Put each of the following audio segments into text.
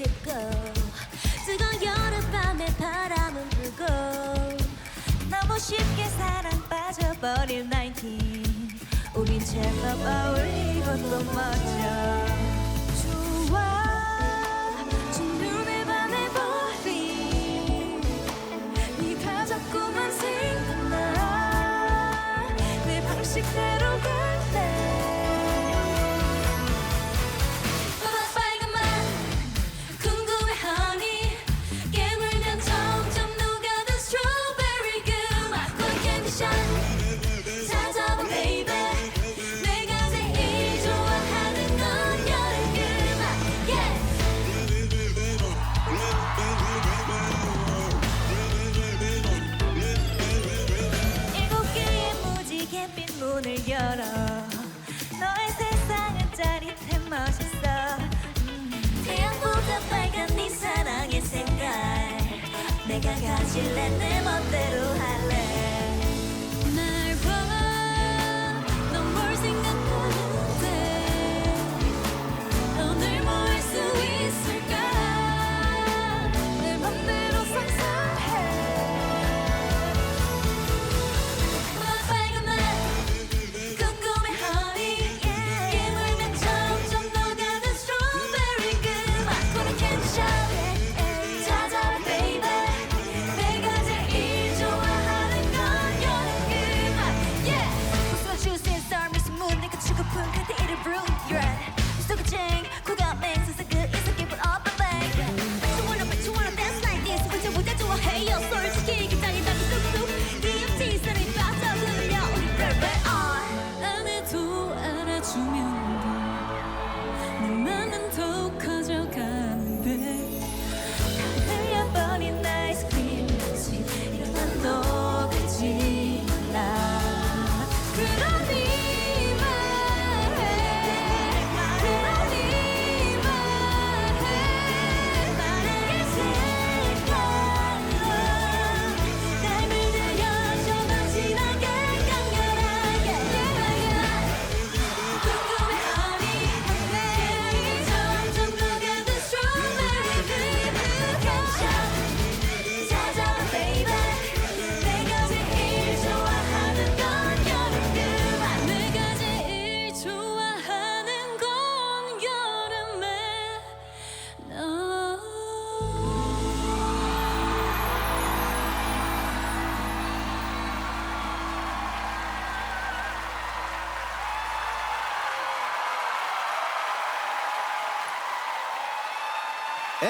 싶고 뜨거운 여름밤에 바람은 불고 너무 쉽게 사랑 빠져버릴 19 우린 제법 어울리고 또 멋져 가질래 내 멋대로 할래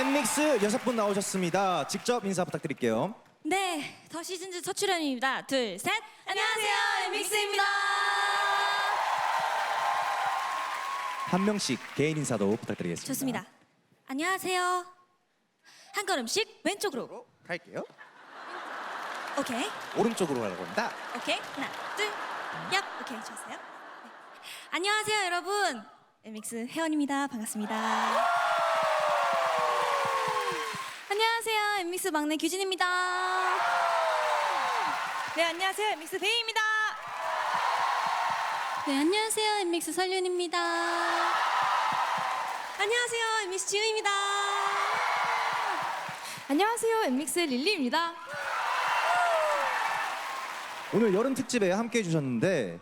엠믹스 여섯 분 나오셨습니다. 직접 인사 부탁드릴게요. 네, 더 시즌즈 첫 출연입니다. 둘, 셋. 안녕하세요 엠믹스입니다 한 명씩 개인 인사도 부탁드리겠습니다. 좋습니다. 안녕하세요. 한 걸음씩 왼쪽으로. 로 갈게요. 오케이, 오른쪽으로 가려고 합니다. 오케이. 하나, 둘, 얍. 오케이, 좋았어요. 네. 안녕하세요, 여러분. 엠믹스 혜원입니다. 반갑습니다. 안녕하세요, 엠믹스 막내 규진입니다. 네, 안녕하세요, 엠믹스 베이입니다. 네, 안녕하세요, 엠믹스 설윤입니다. 안녕하세요, 엠믹스 지우입니다. 안녕하세요. 엠믹스 릴리입니다. 오늘 여름 특집에 함께 해주셨는데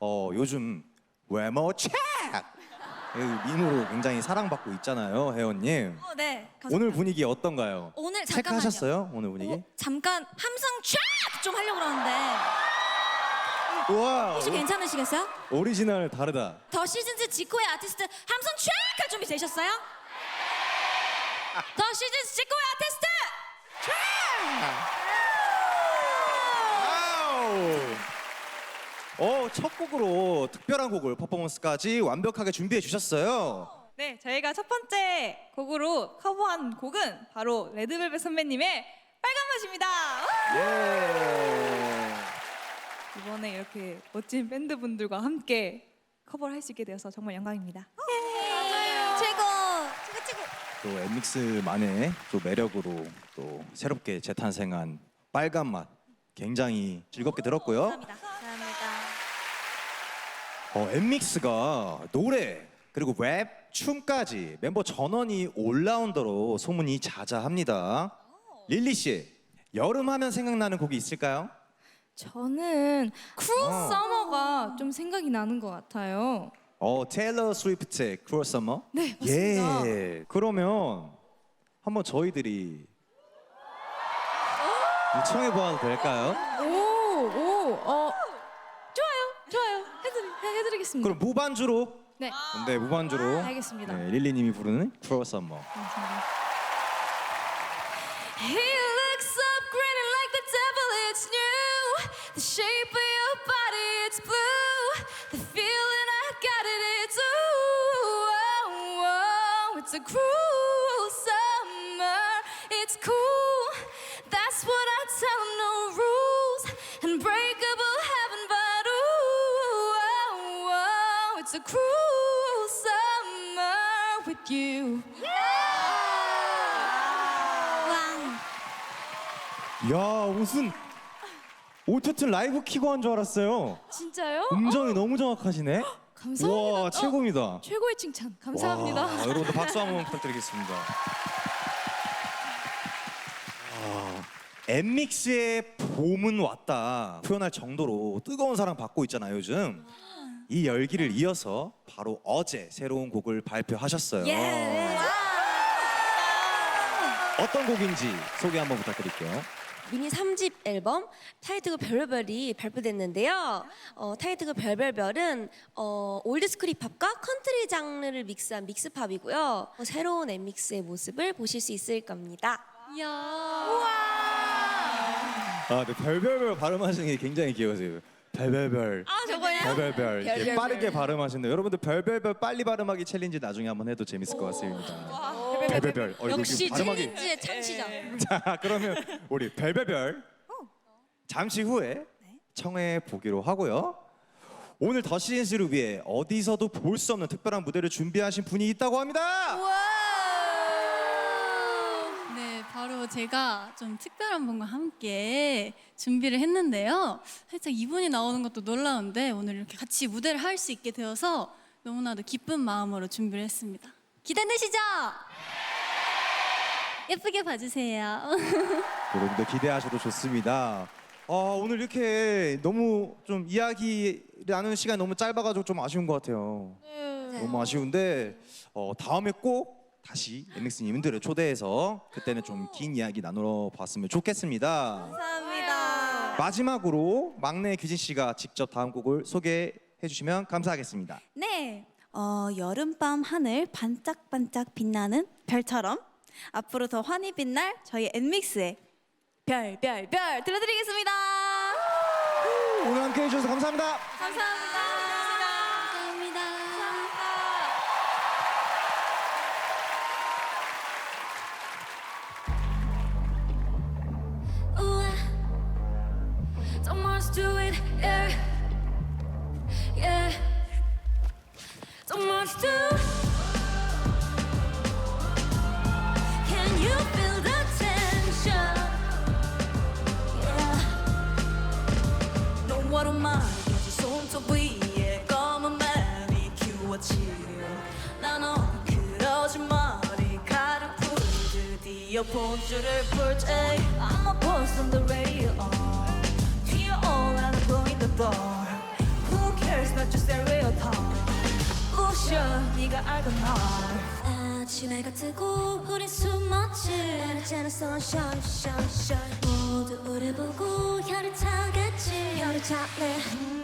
어, 요즘 외모 책이 민호로 굉장히 사랑받고 있잖아요, 혜원님. 어, 네. 감사합니다. 오늘 분위기 어떤가요? 오늘 잠깐만요. 체크하셨어요? 오늘 분위기? 어, 잠깐 함성 촥좀 하려고 그러는데 우와, 혹시 괜찮으시겠어요? 오리지널 다르다. 더 시즌즈 지코의 아티스트 함성 촥할 준비 되셨어요? 더 시즌즈 지코의 아티스트 어, 첫 곡으로 특별한 곡을 퍼포먼스까지 완벽하게 준비해 주셨어요. 네, 저희가 첫 번째 곡으로 커버한 곡은 바로 레드벨벳 선배님의 빨간 맛입니다. 예. 이번에 이렇게 멋진 밴드 분들과 함께 커버를 할 수 있게 되어서 정말 영광입니다. 맞아요. 최고. 최고 최고. 또 엠믹스만의 또 매력으로 또 새롭게 재탄생한 빨간 맛 굉장히 즐겁게 들었고요. 감사합니다. 어, 엠믹스가 노래 그리고 랩, 춤까지 멤버 전원이 올라운더로 소문이 자자합니다. 릴리 씨, 여름 하면 생각나는 곡이 있을까요? 저는 크루 어. 서머가 좀 생각이 나는 것 같아요. 어, 테일러 스위프트의 서머? 네, 맞습니다. 예. 그러면 한번 저희들이 청해 보아도 될까요? 오, 오, 어, 해- 해드리겠습니다. 그럼 무반주로 네, 네, 무반주로 아, 알겠습니다. 네, 릴리 님이 부르는 크루어 서머. 알겠습니다. 야, 무슨 오토튠 라이브 키고 한 줄 알았어요. 진짜요? 음정이 너무 정확하시네. 감사합니다. 와, 어, 최고입니다. 최고의 칭찬. 감사합니다. 와, 여러분들 박수 한번 부탁드리겠습니다. 아, 엠믹스의 봄은 왔다 표현할 정도로 뜨거운 사랑 받고 있잖아요 요즘. 이 열기를 이어서 바로 어제 새로운 곡을 발표하셨어요. 예. 어떤 곡인지 소개 한번 부탁드릴게요. 미니 3집 앨범 타이틀곡 별별별이 발표됐는데요. 어, 타이틀곡 별별별은 어, 올드스쿨 힙합과 컨트리 장르를 믹스한 믹스팝이고요. 어, 새로운 엠믹스의 모습을 보실 수 있을 겁니다. 아, 네, 별별별 발음하시는 게 굉장히 귀여우세요. 별별별. 아 저거요? 별별별. 이렇게 별별별. 빠르게 발음하시는데 여러분들 별별별 빨리 발음하기 챌린지 나중에 한번 해도 재밌을 것 같습니다. 별별별. 어, 이거 역시 지금 발음하기 챌린지의 창시자. 자 그러면 우리 별별별 잠시 후에 청해 보기로 하고요. 오늘 더 시즌스를 위해 어디서도 볼 수 없는 특별한 무대를 준비하신 분이 있다고 합니다. 네, 바로 제가 좀 특별한 분과 함께 준비를 했는데요. 살짝 이분이 나오는 것도 놀라운데 오늘 이렇게 같이 무대를 할 수 있게 되어서 너무나도 기쁜 마음으로 준비를 했습니다. 기대되시죠? 예쁘게 봐주세요. 여러분들 기대하셔도 좋습니다. 어, 오늘 이렇게 너무 좀 이야기 나누는 시간이 너무 짧아가지고 좀 아쉬운 것 같아요. 너무 아쉬운데 어, 다음에 꼭 다시 엠믹스님들을 초대해서 그때는 좀 긴 이야기 나누어 봤으면 좋겠습니다. 감사합니다. 마지막으로 막내 규진 씨가 직접 다음 곡을 소개해 주시면 감사하겠습니다. 네. 어, 여름밤 하늘 반짝반짝 빛나는 별처럼 앞으로 더 환히 빛날 저희 엔믹스의 별, 별, 별 들려드리겠습니다. 오늘 함께 해주셔서 감사합니다. 감사합니다. 감사합니다. 드디어 본줄을 풀때 I'm a boss on the radio 뒤에 올라는 보인 the door Who cares 나 just say real talk 우셔 네가 알던 날 아침 해가 뜨고 우린 숨었지 않았잖아 sunshine shine shine 모두 우릴 보고 혀를 타겠지 혀를 타네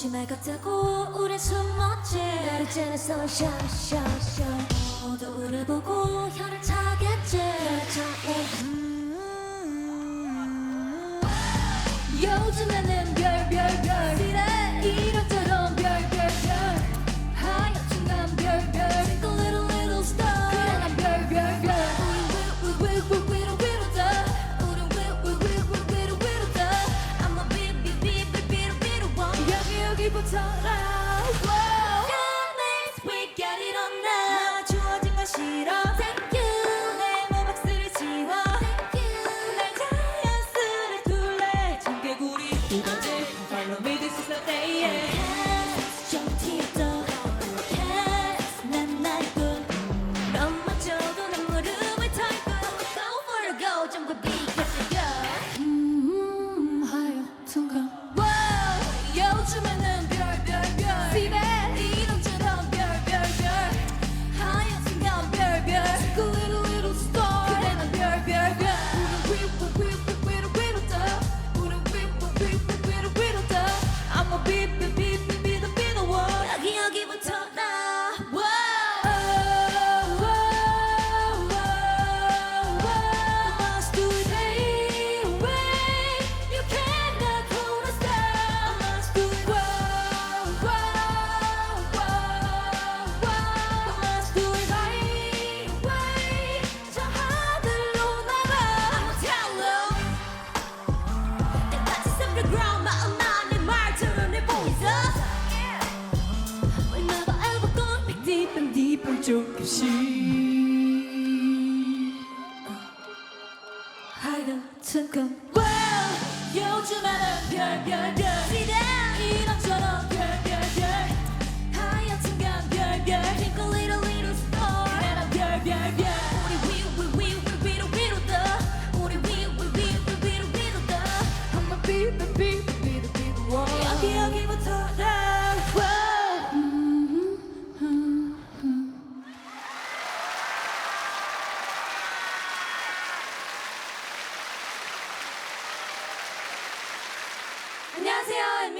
치마 같다고 우린 숨었지. 나를 째려서 샤샤샤. 모두 우를 보고 혀를 차겠지. 혀를 차고 요즘에는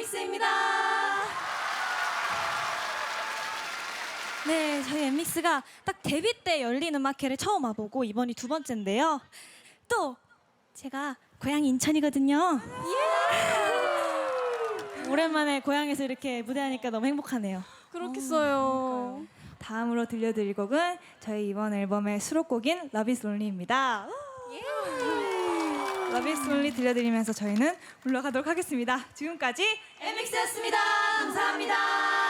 엠믹스입니다. 네, 저희 엠믹스가 딱 데뷔 때 열린 음악회를 처음 와보고 이번이 두 번째인데요. 또 제가 고향 인천이거든요. 예! 오랜만에 고향에서 이렇게 무대하니까 너무 행복하네요. 그렇겠어요. 음, 다음으로 들려드릴 곡은 저희 이번 앨범의 수록곡인 Love is Lonely입니다. 러비스 리 들려드리면서 저희는 올라가도록 하겠습니다. 지금까지 MX였습니다. 감사합니다.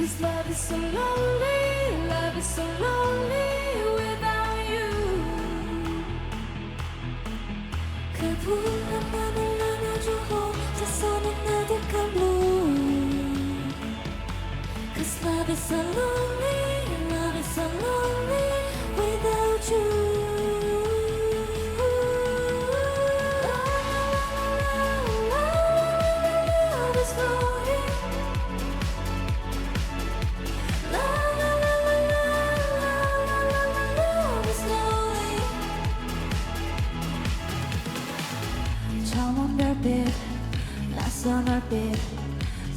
Cause love is so lonely, love is so lonely without you. Kabulan bana lana juho, tasana nadi. Cause love is so lonely, love is so lonely. 낯선 얼빛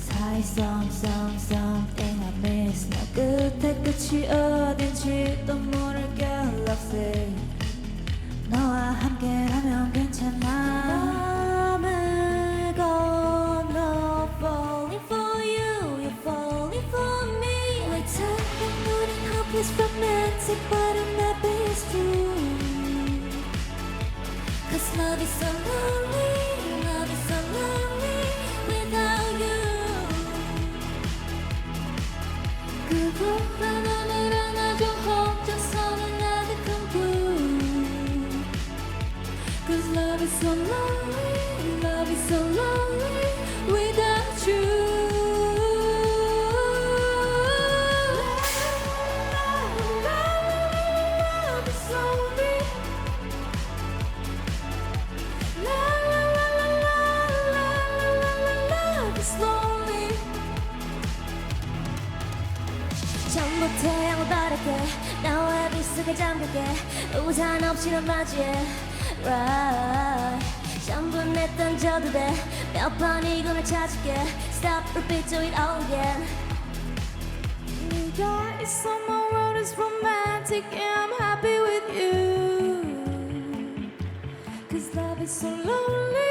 사이 some some something I miss 너 끝에 끝이 어딘지 또 모를게 lovesick 너와 함께라면 괜찮아 맘을 건너 falling for you you're falling for me 왜 찾는 우린 hopeless romantic but I'm not being true Cause love is so lonely, so lonely, love is so lonely without you. Love is lonely. La la la la la la la la love is lonely. 태양을 바랄게 나와 빛속에 잠들게 우산 없이는 맞이해 right 전부 냈던 져도 돼몇번 이gun을 찾을게 Stop repeat do it all again 네가 있어 my world is romantic and I'm happy with you Cause love is so lonely